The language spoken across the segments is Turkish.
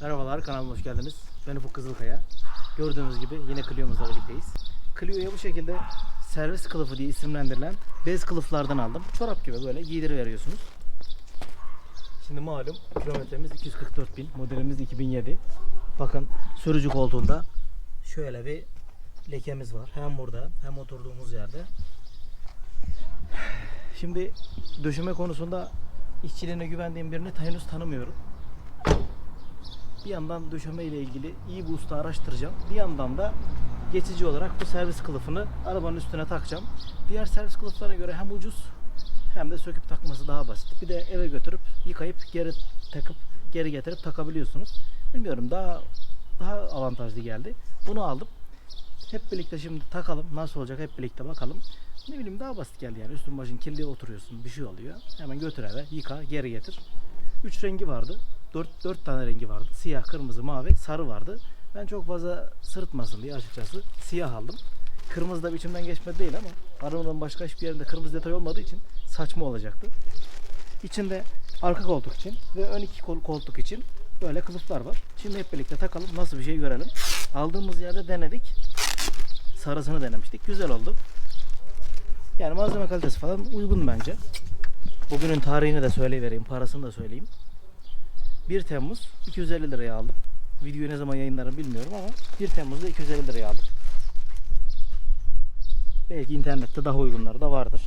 Merhabalar kanalıma hoş geldiniz. Ben Ufuk Kızılkaya. Gördüğünüz gibi yine Clio'muzla birlikteyiz. Clio'ya bu şekilde servis kılıfı diye isimlendirilen bez kılıflardan aldım. Çorap gibi böyle giydiriveriyorsunuz. Şimdi malum kilometremiz 244 bin, modelimiz 2007. Bakın sürücü koltuğunda şöyle bir lekemiz var. Hem burada hem oturduğumuz yerde. Şimdi döşeme konusunda işçiliğine güvendiğim birini henüz tanımıyorum. Bir yandan döşeme ile ilgili iyi bir usta araştıracağım. Bir yandan da geçici olarak bu servis kılıfını arabanın üstüne takacağım. Diğer servis kılıflarına göre hem ucuz hem de söküp takması daha basit. Bir de eve götürüp yıkayıp geri takıp geri getirip takabiliyorsunuz. Bilmiyorum daha daha avantajlı geldi. Bunu aldım. Hep birlikte şimdi takalım. Nasıl olacak hep birlikte bakalım. Ne bileyim daha basit geldi yani. Üstün başın kirli oturuyorsun. Bir şey oluyor. Hemen götür eve. Yıka. Geri getir. Üç rengi vardı. Dört, dört tane rengi vardı. Siyah, kırmızı, mavi, sarı vardı. Ben çok fazla sırıtmasın diye açıkçası siyah aldım. Kırmızı da bir içimden geçmedi değil ama arabanın başka hiçbir yerinde kırmızı detay olmadığı için saçma olacaktı. İçinde arka koltuk için ve ön iki kol- koltuk için böyle kılıflar var. Şimdi hep birlikte takalım nasıl bir şey görelim. Aldığımız yerde denedik. Sarısını denemiştik. Güzel oldu. Yani malzeme kalitesi falan uygun bence. Bugünün tarihini de söyleyivereyim. Parasını da söyleyeyim. 1 Temmuz 250 liraya aldım. Videoyu ne zaman yayınlarım bilmiyorum ama 1 Temmuz'da 250 liraya aldım. Belki internette daha uygunları da vardır.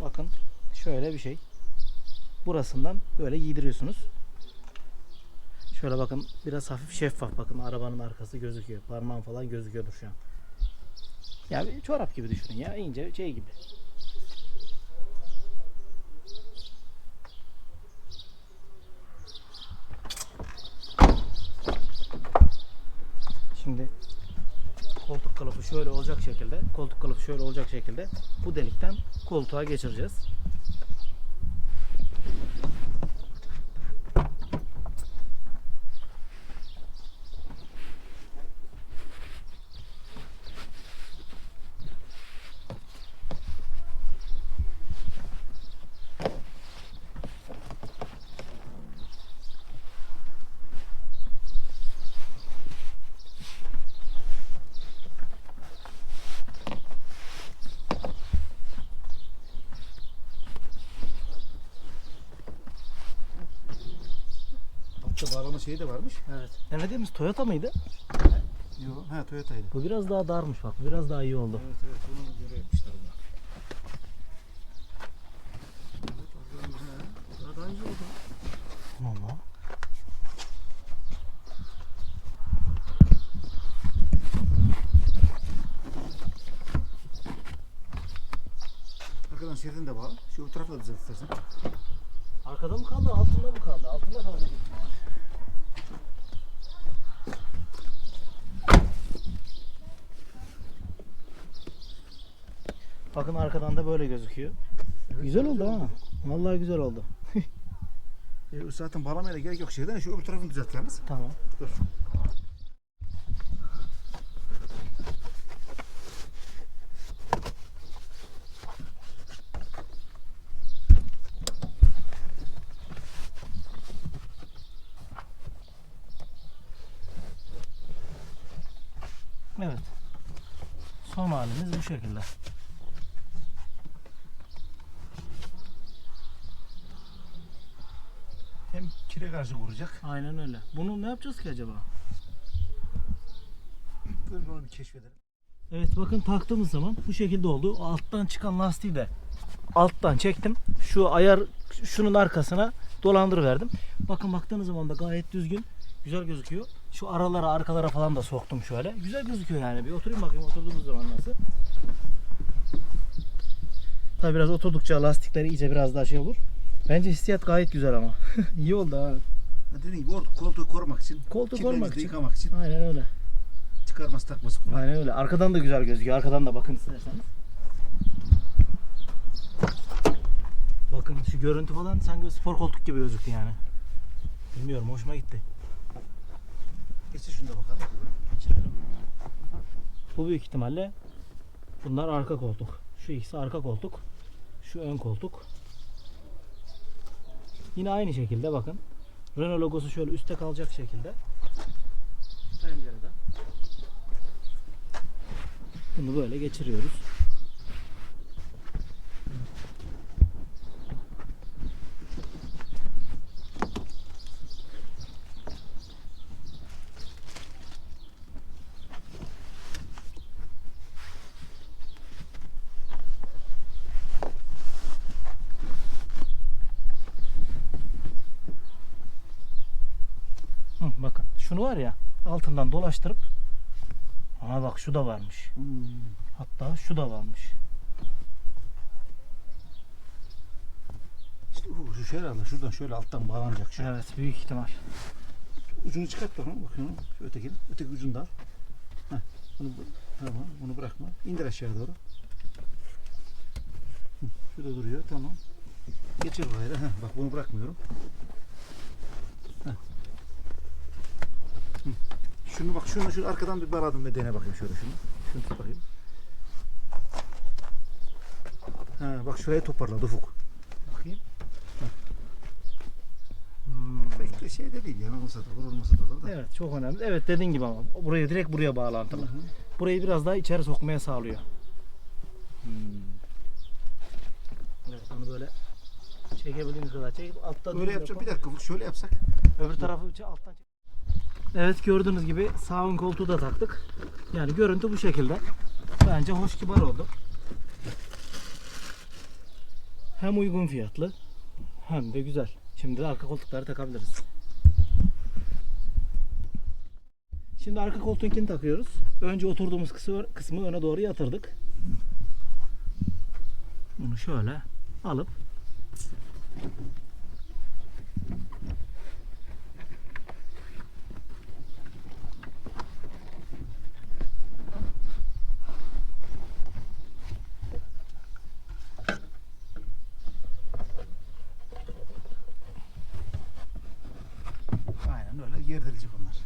Bakın şöyle bir şey. Burasından böyle giydiriyorsunuz. Şöyle bakın biraz hafif şeffaf bakın arabanın arkası gözüküyor. Parmağım falan gözüküyordur şu an. Yani çorap gibi düşünün ya ince şey gibi. Şimdi koltuk kılıfı şöyle olacak şekilde, koltuk kılıfı şöyle olacak şekilde bu delikten koltuğa geçireceğiz. Bağlama şeyi de varmış. Evet. Denediğimiz Toyota mıydı? Yok. Ha Toyota'ydı. Bu biraz daha darmış bak. Bu biraz daha iyi oldu. Evet evet bunu göre yapmışlar bunu. Evet. Daha daha iyi oldu. Valla. Arkadan şeridini de bağla. Şu da düzelt istersen. Arkada mı kaldı, altında mı kaldı? Altında kaldı. Arkadan da böyle gözüküyor. güzel oldu ha. Vallahi güzel oldu. E, zaten bağlamaya da gerek yok şeyden. Şu öbür tarafını düzelt yalnız. Tamam. Dur. Evet. Son halimiz bu şekilde. Kire karşı vuracak. Aynen öyle. Bunu ne yapacağız ki acaba? Dur onu bir keşfedelim. Evet bakın taktığımız zaman bu şekilde oldu. Alttan çıkan lastiği de alttan çektim. Şu ayar şunun arkasına dolandırıverdim. Bakın baktığınız zaman da gayet düzgün. Güzel gözüküyor. Şu aralara arkalara falan da soktum şöyle. Güzel gözüküyor yani. Bir oturayım bakayım oturduğumuz zaman nasıl. Tabi biraz oturdukça lastikleri iyice biraz daha şey olur. Bence hissiyat gayet güzel ama. İyi oldu ha. Dediğim gibi orada koltuğu korumak için. Koltuğu korumak için. yıkamak için. Aynen öyle. Çıkarması takması kolay. Aynen öyle. Arkadan da güzel gözüküyor. Arkadan da bakın isterseniz. Bakın şu görüntü falan sanki spor koltuk gibi gözüktü yani. Bilmiyorum hoşuma gitti. Geçir şunu da bakalım. Geçirelim. Bu büyük ihtimalle bunlar arka koltuk. Şu ikisi arka koltuk. Şu ön koltuk. Yine aynı şekilde bakın. Renault logosu şöyle üstte kalacak şekilde. Pencereden. Bunu böyle geçiriyoruz. Hı, bakın şunu var ya altından dolaştırıp Aha bak şu da varmış. Hatta şu da varmış. İşte bu şu herhalde şuradan şöyle alttan bağlanacak şu. Evet büyük ihtimal. Ucunu çıkart bakalım bakıyorum. Şu ötekini, öteki ucunu da al. Heh, bunu bu- tamam, bunu bırakma. İndir aşağıya doğru. Hı, Şurada duruyor, tamam. Geçir da. Heh, bak bunu bırakmıyorum. Heh. Şunu bak, şunu şu arkadan bir bağladım ve dene bakayım şöyle şunu. Şunu tut bakayım. Ha, bak şuraya toparladı ufuk. Bakayım. Hmm. Pek de şey de değil yani olmasa da olur olmasa da olur da. Evet çok önemli. Evet dediğin gibi ama buraya direkt buraya bağlantılı. Hı hı. Burayı biraz daha içeri sokmaya sağlıyor. Hmm. Evet onu böyle çekebildiğimiz kadar çekip alttan Böyle yapacağım bir dakika şöyle yapsak. Öbür tarafı içe- alttan çek. Evet gördüğünüz gibi sağ ön koltuğu da taktık. Yani görüntü bu şekilde. Bence hoş kibar oldu. Hem uygun fiyatlı hem de güzel. Şimdi de arka koltukları takabiliriz. Şimdi arka koltuğunkini takıyoruz. Önce oturduğumuz kısmı, kısmı öne doğru yatırdık. Bunu şöyle alıp Aynen öyle gerdirilecek onlar.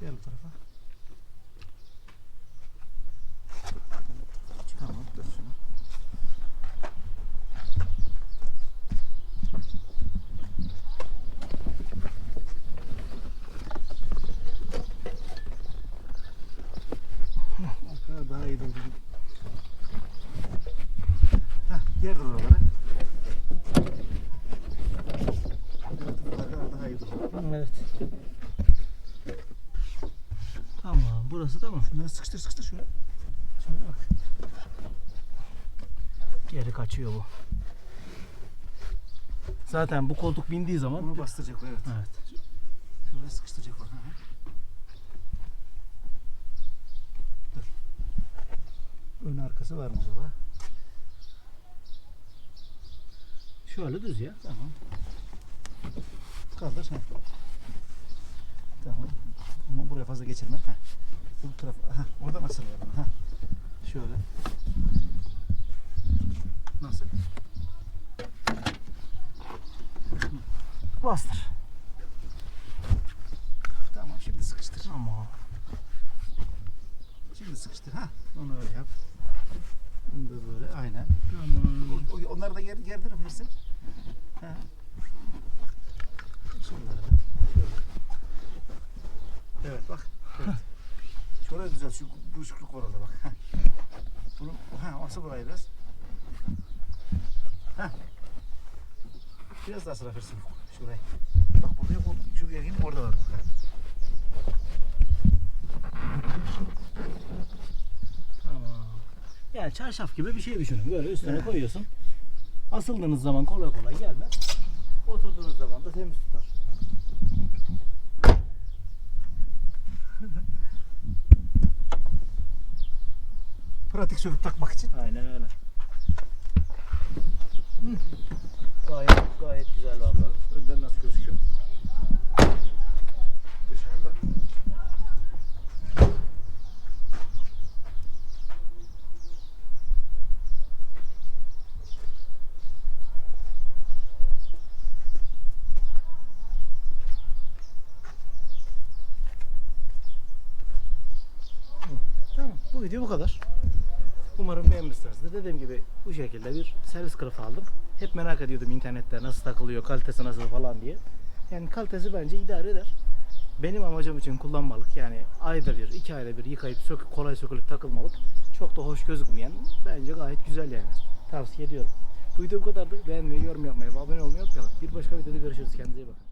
Gel bu tarafa. Tamam dur şunu. Arkaya daha iyi durdu. Hah, gerdir oraları. Daha iyi. Evet. Tamam, burası tamam. Şunları sıkıştır sıkıştır şöyle. Şöyle bak. Geri kaçıyor bu. Zaten bu koltuk bindiği zaman Bunu bastıracak evet. Evet. Şöyle sıkıştıracak. Dur. Ön arkası var mı acaba? Şöyle düz ya. Tamam. Kaldır. Heh. Tamam. Ama buraya fazla geçirme. Heh. Bu tarafa. Aha, orada nasıl var? Ha. Şöyle. Nasıl? Bastır. Tamam şimdi sıkıştır. Tamam. Şimdi sıkıştır. Ha. Onu öyle yap. Bunu da böyle aynen. Tamam. Onları da ger gerdirebilirsin. Evet bak. Evet. Şuraya düzelt. Şu buruşukluk var orada bak. Bunu, ha, asıl burayı biraz. Ha. Biraz daha sıra versin şurayı. Bak burada yok. Şu gergin orada var. Tamam. Yani çarşaf gibi bir şey düşünün. Böyle üstüne Evet. koyuyorsun. Asıldığınız zaman kolay kolay gelmez. Oturduğunuz zaman da temiz tutar. Pratik söküp takmak için. Aynen öyle. Hı. Gayet gayet güzel vallahi. Önden nasıl gözüküyor? Video bu kadar. Umarım beğenmişsinizdir. Dediğim gibi bu şekilde bir servis kılıfı aldım. Hep merak ediyordum internette nasıl takılıyor, kalitesi nasıl falan diye. Yani kalitesi bence idare eder. Benim amacım için kullanmalık yani ayda bir, iki ayda bir yıkayıp sök, kolay sökülüp takılmalık çok da hoş gözükmeyen bence gayet güzel yani. Tavsiye ediyorum. Bu video bu kadardı. Beğenmeyi, yorum yapmayı abone olmayı unutmayalım. Bir başka videoda görüşürüz. Kendinize iyi bakın.